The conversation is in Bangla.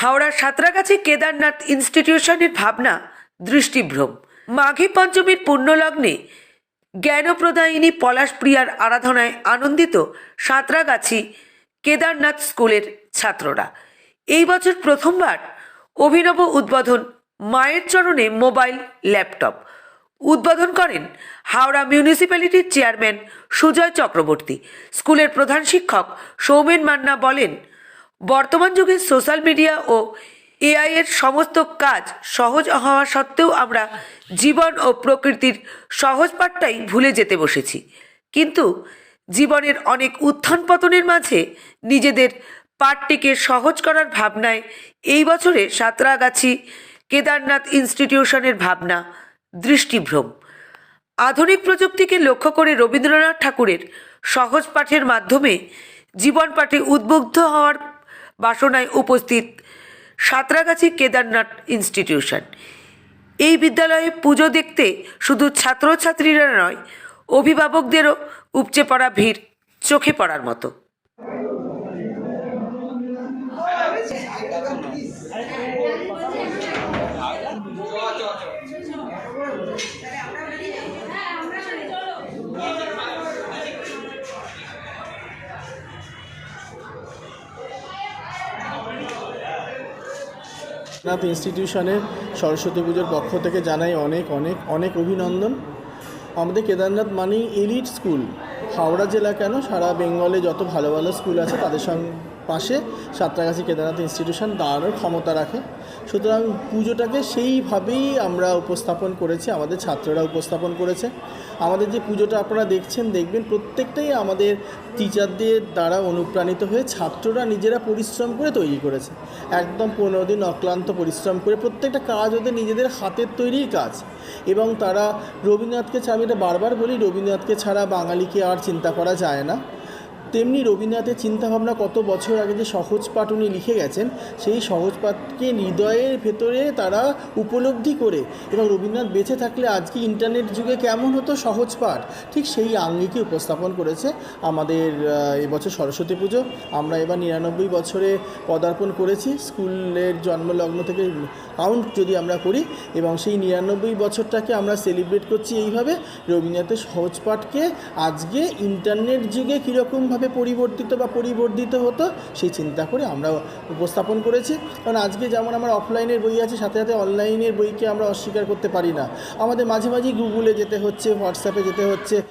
হাওড়ার সাঁতরাগাছি কেদারনাথ ইনস্টিটিউশনের ভাবনা দৃষ্টিভ্রম। মাঘী পঞ্চমীর পুণ্যলগ্নে জ্ঞানপ্রদায়িনী পলাশপ্রিয়ার আরাধনায় আনন্দিত সাঁতরাগাছি কেদারনাথ স্কুলের ছাত্ররা। এই বছর প্রথমবার অভিনব উদ্বোধন মায়ের চরণে মোবাইল, ল্যাপটপ। উদ্বোধন করেন হাওড়া মিউনিসিপ্যালিটির চেয়ারম্যান সুজয় চক্রবর্তী। স্কুলের প্রধান শিক্ষক সৌমেন মান্না বলেন বর্তমান যুগে সোশ্যাল মিডিয়া ও এআই এর সমস্ত কাজ সহজ হওয়া সত্ত্বেও আমরা জীবন ও প্রকৃতির সহজ পাঠটাই ভুলে যেতে বসেছি। কিন্তু জীবনের অনেক উত্থান পতনের মাঝে নিজেদের পাঠটিকে সহজ করার ভাবনায় এই বছরে সাঁতরাগাছি কেদারনাথ ইনস্টিটিউশনের ভাবনা দৃষ্টিভ্রম। আধুনিক প্রযুক্তিকে লক্ষ্য করে রবীন্দ্রনাথ ঠাকুরের সহজ পাঠের মাধ্যমে জীবন পাঠে উদ্বুদ্ধ হওয়ার বাসনায় উপস্থিত সাঁতরাগাছি কেদারনাথ ইনস্টিটিউশন। এই বিদ্যালয়ে পুজো দেখতে শুধু ছাত্রছাত্রীরা নয়, অভিভাবকদেরও উপচে পড়া ভিড় চোখে পড়ার মতো। নাথ ইনস্টিটিউশনের সরস্বতী পুজোর পক্ষ থেকে জানাই অনেক অনেক অনেক অভিনন্দন। আমাদের কেদারনাথ মানেই এলিট স্কুল হাওড়া জেলা কেন? সারা বেঙ্গলে যত ভালো ভালো স্কুল আছে তাদের সঙ্গে পাশে সাঁতরাগাছি কেদারনাথ ইনস্টিটিউশন দাঁড়ানোর ক্ষমতা রাখে। সুতরাং পুজোটাকে সেইভাবেই আমরা উপস্থাপন করেছি, আমাদের ছাত্ররা উপস্থাপন করেছে। আমাদের যে পুজোটা আপনারা দেখছেন, দেখবেন প্রত্যেকটাই আমাদের টিচারদের দ্বারা অনুপ্রাণিত হয়ে ছাত্ররা নিজেরা পরিশ্রম করে তৈরি করেছে। একদম পনেরো দিন অক্লান্ত পরিশ্রম করে প্রত্যেকটা কাজ ওদের নিজেদের হাতের তৈরির কাজ। এবং তারা রবীন্দ্রনাথকে ছাড়া, আমি এটা বারবার বলি, রবীন্দ্রনাথকে ছাড়া বাঙালিকে আর চিন্তা করা যায় না। তেমনি রবীন্দ্রনাথের চিন্তাভাবনা কত বছর আগে যে সহজ পাঠ উনি লিখে গেছেন, সেই সহজ পাঠকে হৃদয়ের ভেতরে তারা উপলব্ধি করে এবং রবীন্দ্রনাথ বেঁচে থাকলে আজকে ইন্টারনেট যুগে কেমন হতো সহজ পাঠ? ঠিক সেই আঙ্গিকে উপস্থাপন করেছে আমাদের এবছর সরস্বতী পুজো। আমরা এবার নিরানব্বই বছরে পদার্পণ করেছি। স্কুলের জন্মলগ্ন থেকে কাউন্ট যদি আমরা করি এবং সেই নিরানব্বই বছরটাকে আমরা সেলিব্রেট করছি এইভাবে, রবীন্দ্রনাথের সহজ পাঠকে আজকে ইন্টারনেট যুগে কীরকমভাবে পরিবর্তিত বা পরিবর্ধিত হতো, সেই চিন্তা করে আমরা উপস্থাপন করেছি। কারণ আজকে যেমন আমার অফলাইনের বই আছে, সাথে সাথে অনলাইনের বইকে আমরা অস্বীকার করতে পারি না। আমাদের মাঝে মাঝেই গুগলে যেতে হচ্ছে হোয়াটসঅ্যাপে যেতে হচ্ছে।